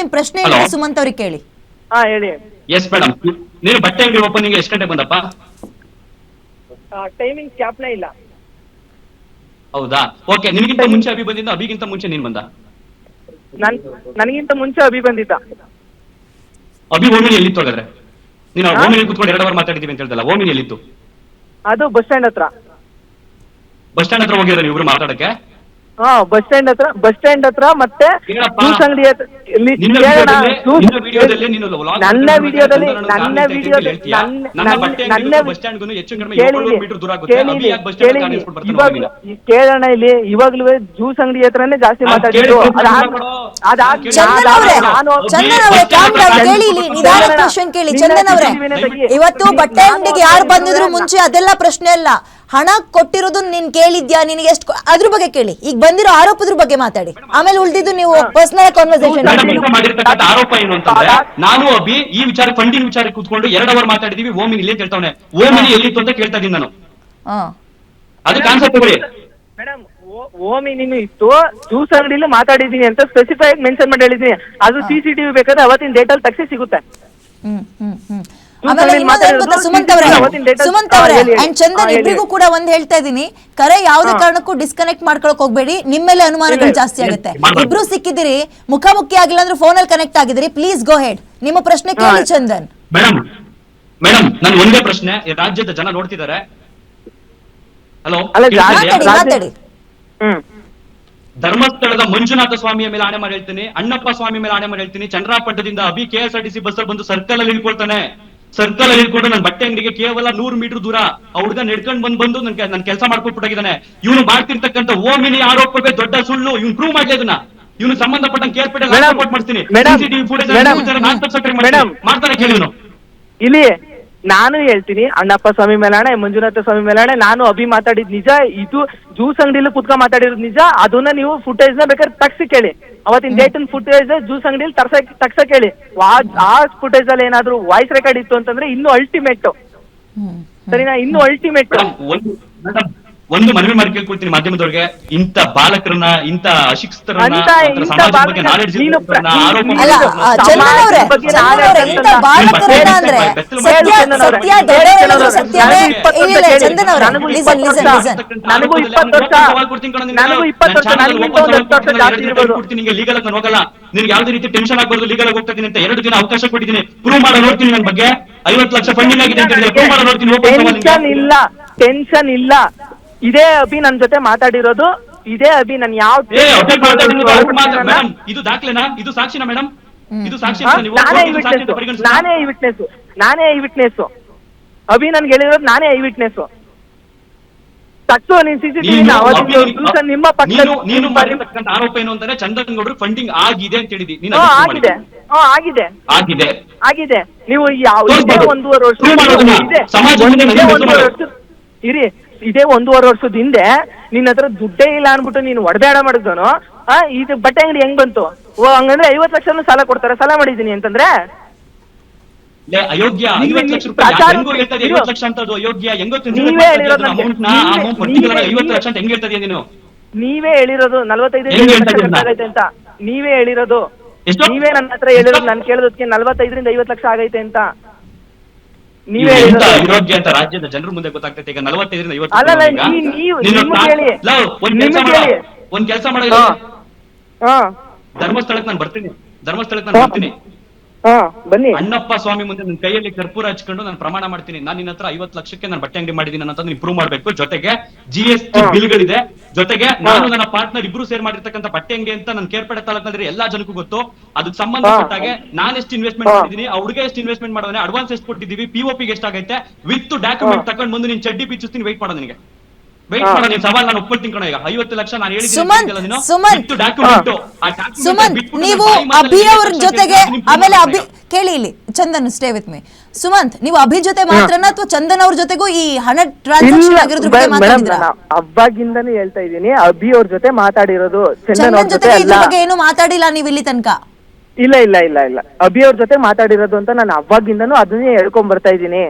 ನಿಮ್ ಪ್ರಶ್ನೆ Hello? ಹೇಳಿ ಸುಮಂತ್ ಅವ್ರಿಗೆ ಕೇಳಿ. ಹಾ ಹೇಳಿ. ಎಸ್ ಮೇಡಮ್ ನೀನು ಬಟ್ಟೆ ಅಂಗಡಿ ಓಪನಿಂಗ್ ಎಷ್ಟು ಗಂಟೆಗೆ ಬಂದಪ್ಪ? ಟೈಮಿಂಗ್ ಕ್ಯಾಪ್ನ ಇಲ್ಲ. ಹೌದಾ? ಓಕೆ ನಿನಗಿಂತ ಮುಂಚೆ ಅಭಿ ಬಂದಿದ್ದ ಅಭಿಗಿಂತ ಮುಂಚೆ ನೀನ್ ಬಂದ? ನನ್ ನನಗಿಂತ ಮುಂಚೆ ಅಭಿ ಬಂದಿದ್ದ. ಅಭಿ ಓಮಿನಿ ಎಲ್ಲಿತ್ತು ಹಾಗಾದ್ರೆ? ನೀನು ಹಾ? ಓಮಿನಿ ಕುತ್ಕೊಂಡು ಎರಡು ಅವರ್ ಮಾತಾಡಿದೀವಿ ಅಂತ ಹೇಳ್ದಲ್ಲ ಓಮಿನಿ ಎಲ್ಲಿತ್ತು? ಅದು ಬಸ್ ಸ್ಟ್ಯಾಂಡ್ ಹತ್ರ. ಬಸ್ ಸ್ಟ್ಯಾಂಡ್ ಹತ್ರ ಹೋಗಿದ್ರೆ ಇಬ್ರು ಮಾತಾಡಕ್ಕೆ? ಹಾ ಬಸ್ ಸ್ಟ್ಯಾಂಡ್ ಹತ್ರ ಬಸ್ ಸ್ಟ್ಯಾಂಡ್ ಹತ್ರ ಮತ್ತೆ. ಜ್ಯೂಸ್ ಅಂಗಡಿ ಹತ್ರ ಇಲ್ಲಿ ನಿನ್ನ ಕೇಳೋಣ, ವಿಡಿಯೋದಲ್ಲಿ- ಜ್ಯೂಸ್- ನಿನ್ನ ವಿಡಿಯೋದಲ್ಲಿ ನೀನು ನನ್ನ ಮಾಡ್ತಿರೋ ವಿಡಿಯೋದಲ್ಲಿ ನನ್ನ ಕಾಣ್ತಾ ವಿಡಿಯೋದಲ್ಲಿ ಹೇಳ್ತೀಯಾ? ನನ್ನ ನನ್ನ ಬಟ್ಟೆ ನನ್ನ ಅಂಗಡಿಗೂ ಬಸ್ ಸ್ಟ್ಯಾಂಡ್ಗೂ ಹೆಚ್ಚು ಕಡಿಮೆ ಕೇಳಿ ಏಳ್ನೂರು ಇಲ್ಲಿ, ಮೀಟರ್ ದೂರ ಆಗುತ್ತೆ ಕೇಳಿ ಯಾಕೆ ಬಸ್ ಸ್ಟ್ಯಾಂಡ್ ಕೇಳಿ ಕಾಣಿಸ್ಕೊಂಡು ಬರ್ತಾನೆ ಇವಾಗ ಹೋಗಿಲ್ಲ? ಈ ಕೇಳೋಣ ಇಲ್ಲಿ ಇವಾಗ್ಲೂ ಜ್ಯೂಸ್ ಅಂಗಡಿ ಹತ್ರನೇ ಜಾಸ್ತಿ ನಾನ್ ಮಾತಾಡಿದ್ದು ಕೇಳಿದ್ದು ಅದಾದ್- ಕೊಡು. ಅದಾದ್- ಚಂದನ್ ಅದಾದ್- ಅವ್ರೆ ನಾನು ಚಂದನ್ ಅವ್ರೆ ಕಾಮ್ ಡೌನ್ ಕೇಳಿ ಇಲ್ಲಿ ನಿಧಾನ ಕ್ವಶನ್ ಕೇಳಿ ಚಂದನ್ ಅವ್ರೆ ಇವತ್ತು ಬಟ್ಟೆ ಅಂಗಡಿಗೆ ಯಾರು ಬಂದಿದ್ರು ಮುಂಚೆ ಅದೆಲ್ಲ ಪ್ರಶ್ನೆ ಅಲ್ಲ ಹಣ ಕೊಟ್ಟಿರೋದು ನೀನ್ ಕೇಳಿದ್ಯಾ? ನಿನಗೆ ಎಷ್ಟು ಅದ್ರ ಬಗ್ಗೆ ಕೇಳಿ. ಈಗ ಬಂದಿರೋ ಆರೋಪದ್ರ ಬಗ್ಗೆ ಮಾತಾಡಿ. ಆಮೇಲೆ ಉಳಿದಿದ್ದು ನೀವು ಪರ್ಸನಲ್ ಕಾನ್ವರ್ಸೇಷನ್ ಮಾಡಿರ್ತಕ್ಕಂಥ ಆರೋಪ ಏನು ಅಂತಂದ್ರೆ ನಾನು ಅಭಿ ಈ ವಿಚಾರ ಫಂಡಿಂಗ್ ವಿಚಾರ ಕೂತ್ಕೊಂಡು ಎರಡು ಅವರ್ ಮಾತಾಡಿದೀವಿ ಓಮಿನಿ ಇಲ್ಲಿ ಅಂತ ಹೇಳ್ತಾವನೆ ಓಮಿನಿ ಎಲ್ಲಿತ್ತು ಅಂತ ಕೇಳ್ತಾ ಇದ್ದೀನಿ ನಾನು. ಕಾನ್ಸೆಪ್ಟ್ ತಗೊಳ್ಳಿ. ಮೇಡಮ್ ಓಮಿ ನೀನು ಇತ್ತು ಜ್ಯೂಸ್ ಅಂಗಡಿಲಿ ಮಾತಾಡಿದೀನಿ ಅಂತ ಸ್ಪೆಸಿಫೈ ಮೆನ್ಷನ್ ಮಾಡಿ ಹೇಳಿದೀನಿ ಅದು ಸಿ ಸಿ ಟಿವಿ ಬೇಕಾದ್ರೆ ಅವತ್ತಿನ ಡೇಟಲ್ಲಿ ತಕ್ಷಣ ಸಿಗುತ್ತೆ. ಹ್ಮ್ ಹ್ಮ್ ಹ್ಮ್. ಆಮೇಲೆ ಇನ್ನೊಂದೇನ್ ಗೊತ್ತಾ ಸುಮಂತ್ ಅವರೇ? ಸುಮಂತ್ ಅವರೇ. ಅಂಡ್ ಚಂದನ್ ಇಬ್ಬರಿಗೂ ಕೂಡ ಒಂದ್ ಹೇಳ್ತಾ ಇದೀನಿ ಕರೆ ಯಾವ್ದೇ ಕಾರಣಕ್ಕೂ ಡಿಸ್ಕನೆಕ್ಟ್ ಮಾಡ್ಕೊಳಕ್ ಹೋಗ್ಬೇಡಿ. ನಿಮ್ಮ ಮೇಲೆ ಅನುಮಾನಗಳು ಜಾಸ್ತಿ ಆಗುತ್ತೆ. ಇಬ್ರು ಸಿಕ್ಕಿದಿರಿ ಮುಖಾಮುಖಿ ಆಗಿಲ್ಲ ಅಂದ್ರೆ ಫೋನಲ್ಲಿ ಕನೆಕ್ಟ್ ಆಗಿದಿರಿ ಪ್ಲೀಸ್ ಗೋ ಹೆಡ್ ನಿಮ್ಮ ಪ್ರಶ್ನೆ ಕೇಳಿ ಚಂದನ್. ಮೇಡಮ್ ಮೇಡಮ್ ನನ್ ಒಂದೇ ಪ್ರಶ್ನೆ. ರಾಜ್ಯದ ಜನ ನೋಡ್ತಿದ್ದಾರೆ. ಹಲೋ ಅಲ್ಲ, ಮಾತಾಡಿ ಮಾತಾಡಿ. ಹ್ಮ್. ಧರ್ಮಸ್ಥಳದ ಮಂಜುನಾಥ ಸ್ವಾಮಿಯ ಮೇಲೆ ಆಣೆ ಮಾಡಿ ಹೇಳ್ತೀನಿ. ಅಣ್ಣಪ್ಪ ಸ್ವಾಮಿ ಮೇಲೆ ಆಣೆ ಮಾಡಿ ಹೇಳ್ತೀನಿ. ಚಂದ್ರಾಪಟ್ಟದಿಂದ Abhi K S R T C bus ಬಂದು ಸರ್ಕಲ್ ಅಲ್ಲಿ ಇಳ್ಕೊಳ್ತಾನೆ ಸರ್ಕಲ್ ಅಲ್ಲಿ ಕೂಡ ನನ್ನ ಬಟ್ಟೆ ಅಂಗಡಿಗೆ ಕೇವಲ ನೂರು ಮೀಟರ್ ದೂರ. ಹುಡುಗ ನಡ್ಕೊಂಡ್ ಬಂದ್ ಬಂದು ನನ್ ನನ್ ಕೆಲಸ ಮಾಡ್ಕೊಟ್ಬಿಟ್ಟಿದ್ದಾನೆ ಇವನು ಮಾಡ್ತಿರ್ತಕ್ಕಂಥ ಓಮಿನಿ ಆರೋಪವೇ ದೊಡ್ಡ ಸುಳ್ಳು. ಇವ್ನು ಪ್ರೂವ್ ಮಾಡ್ಲಿ ಅದನ್ನ. ಇವನು ಸಂಬಂಧಪಟ್ಟ ಕೇರ್ಪೇಟೆ ಮಾಡ್ತೀನಿ. ಮಾಡ್ತಾರೆ ನಾನು ನಾನ್ ಕೇಳಿ ಇಲ್ಲಿ ನಾನು ಹೇಳ್ತೀನಿ ಅಣ್ಣಪ್ಪ ಸ್ವಾಮಿ ಮೇಲಾಣೆ ಮಂಜುನಾಥ ಸ್ವಾಮಿ ಮೇಲಾಣೆ ನಾನು ಅಭಿ ಮಾತಾಡಿದ್ ನಿಜ ಇದು ಜ್ಯೂಸ್ ಅಂಗಡಿಲಿ ಕುತ್ಕೊಂಡ್ ಮಾತಾಡಿರೋದು ನಿಜ ಅದನ್ನ ನೀವು ಫುಟೇಜ್ನ ಬೇಕಾದ್ರೆ ತಗ್ಸಿ ಕೇಳಿ. ಅವತ್ತಿನ ಡೇಟ್ ಫುಟೇಜ್ ಜ್ಯೂಸ್ ಅಂಗಡಿಲಿ ತರ್ಸ ತಗ್ಸ ಕೇಳಿ. ಆ- ಫುಟೇಜ್ ಅಲ್ಲಿ ಏನಾದ್ರು ವಾಯ್ಸ್ ರೆಕಾರ್ಡ್ ಇತ್ತು ಅಂತಂದ್ರೆ ಇನ್ನು ಅಲ್ಟಿಮೇಟ್ ಸರಿನಾ? ಇನ್ನು ಅಲ್ಟಿಮೇಟ್ ಒಂದು ಮನವಿ ಮಾಡಿ ಕೇಳ್ಕೊಳ್ತೀನಿ ಮಾಧ್ಯಮದವ್ರಿಗೆ. ಇಂಥ ಬಾಲಕರನ್ನ ಇಂಥ ಅಶಿಕ್ಷಿತರನ್ನ ಸಮಾಜದ ಬಗ್ಗೆ ನಾಲೆಡ್ಜ್ ಲೀಗಲ್ ನಾನು ಹೋಗಲ್ಲ. ನಿನ್ಗೆ ಯಾವ್ದೇ ರೀತಿ ಟೆನ್ಷನ್ ಆಗ್ಬಾರ್ದು ಲೀಗಲ್ ಹೋಗ್ತಾ ಇದೀನಿ ಅಂತ ಎರಡು ದಿನ ಅವಕಾಶ ಕೊಟ್ಟಿದ್ದೀನಿ. ಪ್ರೂವ್ ಮಾಡೋ ನೋಡ್ತೀನಿ ನನ್ನ ಬಗ್ಗೆ. ಐವತ್ತು ಲಕ್ಷ ಫಂಡಿಂಗ್ ಆಗಿದೆ ಅಂತ ಹೇಳಿ ಪ್ರೂವ್ ಮಾಡೋ ನೋಡ್ತೀನಿ ಟೆನ್ಷನ್ ಇಲ್ಲ ಟೆನ್ಷನ್ ಇಲ್ಲ. ಇದೇ ಅಭಿ ನನ್ ಜೊತೆ ಮಾತಾಡಿರೋದು ಇದೇ ಅಭಿ ನನ್ ಯಾವ ಏ ಅಭಿ ಮಾತಾಡಿರೋದು ಅವ್ರು ಮಾತಾಡ್- ಮೇಡಮ್, ಇದು ದಾಖಲೆನಾ? ಇದು ಸಾಕ್ಷಿನಾ ಮೇಡಮ್ ಇದು ಸಾಕ್ಷಿ ಹಾ? ನೀವು ನಾನೇ ಈ ಕೋರ್ಟಿನ ಸಾಕ್ಷಿ ಅಂತ ವಿಟ್ನೆಸ್ ಪರಿಗಣಿಸ್ತೀರಾ? ನಾನೇ ಈ ವಿಟ್ನೆಸ್ ನಾನೇ ಈ ವಿಟ್ನೆಸ್ ಅಭಿ ನನ್ಗೆ ಹೇಳಿರೋದು ನಾನೇ ಐ ವಿಟ್ನೆಸ್ ತಟ್ಟು ನೀನ್ ಅವತ್ತಿನ ದಿವಸ ನಿಮ್ಮ ನೀನು ನೀನು ಪಕ್ಕ ಮಾಡಿರ್ತಕ್ಕಂಥ ಆರೋಪ ಏನು ಅಂತಂದ್ರೆ ಚಂದನ್ ಗೌಡ್ರು ಫಂಡಿಂಗ್ ಆಗಿದೆ ಅಂತ ಹೇಳಿದಿ ನೀನು ಆಗಿದೆ. ಆಗಿದೆ. ಆಗಿದೆ. ಆಗಿದೆ. ನೀವು ಯಾವ ತೋರ್ಸ್ಬೋದು. ಒಂದೂವರೆ ವರ್ಷ ಪ್ರೂವ್ ಮಾಡೋದನ್ನ. ಇದೆ. ಸಮಾಜ ಮುಂದೆ ಇದೇ ನನ್ನ ಒಂದೂವರೆ ಹೆಸರು ವರ್ಷ ಇರಿ. ಇದೇ ಒಂದೂವರೆ ವರ್ಷದ ಹಿಂದೆ ನಿನ್ನ ಹತ್ರ ದುಡ್ಡೇ ಇಲ್ಲ ಅನ್ಬಿಟ್ಟು ನೀನು ಒಡಬೇಡ ಮಾಡಿದ್ನು ಆ ಇದು ಬಟ್ಟೆ ಅಂಗಡಿ ಹೆಂಗ್ ಬಂತು? ಓ ಹಂಗಂದ್ರೆ ಐವತ್ ಲಕ್ಷನೂ ಸಾಲ ಕೊಡ್ತಾರೆ. ಸಾಲ ಮಾಡಿದೀನಿ ಅಂತಂದ್ರೆ? ಲೇ, ಅಯೋಗ್ಯ ನೀವೇ- ಐವತ್ತು ಲಕ್ಷ ರೂಪಾಯಿ ಪ್ರಚಾರ- ಹೆಂಗೋ ಹೇಳ್ತದೆ ಇದು- ಐವತ್ತು ಲಕ್ಷ ಅಂತ ಅದು ಅಯೋಗ್ಯ. ಹೆಂಗೋ ನೀವೇ ಹೇಳಿರೋದು ನನಗೆ. ನ ನೀವೇ- ಐವತ್ತು ಲಕ್ಷ ಅಂತ ಹೆಂಗ್ ಹೇಳ್ತದೀಯ ನೀನು? ನೀವೇ ಹೇಳಿರೋದು ನಲ್ವತ್ತೈದು ಹೆಂಗ್ ಹೇಳ್ತಾ ಇದ್ದೀರಿ ನಾ? ಆಗೈತೆ ಅಂತ. ನೀವೇ ಹೇಳಿರೋದು. ಎಷ್ಟು? ನೀವೇ ನನ್ನ ಹತ್ರ ಹೇಳಿರೋದು ನಾನು ಕೇಳೋದಕ್ಕೆ ನಲ್ವತ್ತೈದರಿಂದ ಐವತ್ ಲಕ್ಷ ಆಗೈತೆ ಅಂತ. ನೀವೇ ಎಂತ ಅಂತ ರಾಜ್ಯದ ಜನರ ಮುಂದೆ ಗೊತ್ತಾಗ್ತೈತೆ ಈಗ ನಲವತ್ತೈದರಿಂದ. ಲವ್, ಒಂದ್ ಕೆಲಸ ಮಾಡ. ಒಂದ್ ಕೆಲಸ ಮಾಡ. ಹಾ. ಹಾ. ಧರ್ಮಸ್ಥಳಕ್ಕೆ ನಾನು ಬರ್ತೀನಿ. ಧರ್ಮಸ್ಥಳಕ್ಕೆ ನಾನು ಬರ್ತೀನಿ. ಹಾ ಬನ್ನಿ. ಅಣ್ಣಪ್ಪ ಸ್ವಾಮಿ ಮುಂದೆ ನನ್ನ ಕೈಯಲ್ಲಿ ಕರ್ಪೂರ ಹಚ್ಕೊಂಡು ನಾನು ಪ್ರಮಾಣ ಮಾಡ್ತೀನಿ. ನಾನು ನಿನ್ನ ಹತ್ರ ಐವತ್ತು ಲಕ್ಷಕ್ಕೆ ನಾನು ಬಟ್ಟೆ ಅಂಗಡಿ ಮಾಡಿದ್ದೀನಿ ಅಂತ ನೀವು ಪ್ರೂವ್ ಮಾಡ್ಬೇಕು. ಜೊತೆಗೆ ಜಿ ಎಸ್ ಟಿ. ಬಿಲ್ಗಳಿದೆ. ಜೊತೆಗೆ ನಾನು ನನ್ನ ಪಾರ್ಟ್ನರ್ ಇಬ್ರು ಸೇರ್ ಮಾಡಿರ್ತಕ್ಕಂಥ ಬಟ್ಟೆ ಅಂಗಡಿ ಅಂತ ನನ್ನ ಕೇರ್ಪಡೆ ತಾಲೂಕಿನಲ್ಲಿ ಎಲ್ಲಾ ಜನಕ್ಕೂ ಗೊತ್ತು. ಅದಕ್ಕೆ ಸಂಬಂಧಪಟ್ಟಾಗೆ ನಾನು ಎಷ್ಟು ಇನ್ವೆಸ್ಟ್ಮೆಂಟ್ ಮಾಡಿದ್ದೀನಿ ಮಾಡಿದೀನಿ ಆ ಎಷ್ಟು ಇನ್ವೆಸ್ಟ್ಮೆಂಟ್ ಮಾಡೋನೆ ಅಡ್ವಾನ್ಸ್ ಎಷ್ಟು ಕೊಟ್ಟಿದ್ದೀವಿ ಪಿಒಪಿ ಎಷ್ಟಾಗೈತೆ ವಿತ್ ಡಾಕ್ಯುಮೆಂಟ್ ತಕೊಂಡ್ ತಗೊಂಡು ಬಂದು ನೀನ್ ಚಡ್ಡಿ ಬಿಚ್ಚಿಸ್ತೀನಿ ವೆಯ್ಟ್ ಮಾಡೋ ನಿನಗೆ. ವೆಯ್ಟ್ ಹಾ. ಮಾಡೋ ನೀನ್ ಸವಾಲ್ ನಾನು ಒಪ್ಕೊಳ್ತೀನಿ ಕಣ ಈಗ. ಐವತ್ತು ಲಕ್ಷ ನಾನು ಸುಮಂತ್, ಸುಮಂತ್. ಡಾಕ್ಯುಮೆಂಟ್ ಸುಮನ್ ನೀವು ಅಭಿ ಅವ್ರ ಜೊತೆಗೆ ಆಮೇಲೆ ಅಭಿ ಕೇಳಿ ಇಲ್ಲಿ Chandan stay with me Sumanth ನೀವು ಅಭಿ ಜೊತೆ ಮಾತ್ರನಾ ಅಥವಾ ಚಂದನ್ ಅವ್ರ ಜೊತೆಗೂ ಈ ಹಣ ಟ್ರಾನ್ಸಾಕ್ಷನ್ ಆಗಿರೋದ್ರ ಬಗ್ಗೆ ಮಾತಾಡಿದ್ರಾ? ಹೇಳ್ತಾ ಇದ್ದೀನಿ. ಅಭಿ ಅವ್ರ ಜೊತೆ ಮಾತಾಡಿರೋದು ಚಂದನ್ ಅವ್ರ ಜೊತೆ ಇದ್ರ ಬಗ್ಗೆ ಏನು ಮಾತಾಡಿಲ್ಲ ನೀವು ಇಲ್ಲಿ ತನಕ? ಇಲ್ಲ ಇಲ್ಲ ಇಲ್ಲ ಇಲ್ಲ. ಅಭಿ ಅವ್ರ ಜೊತೆ ಮಾತಾಡಿರೋದು ಅಂತ ನಾನು ಅವಾಗಿಂದನೂ ಅದನ್ನೇ ಹೇಳ್ಕೊಂಡ್ ಬರ್ತಾ ಇದ್ದೀನಿ.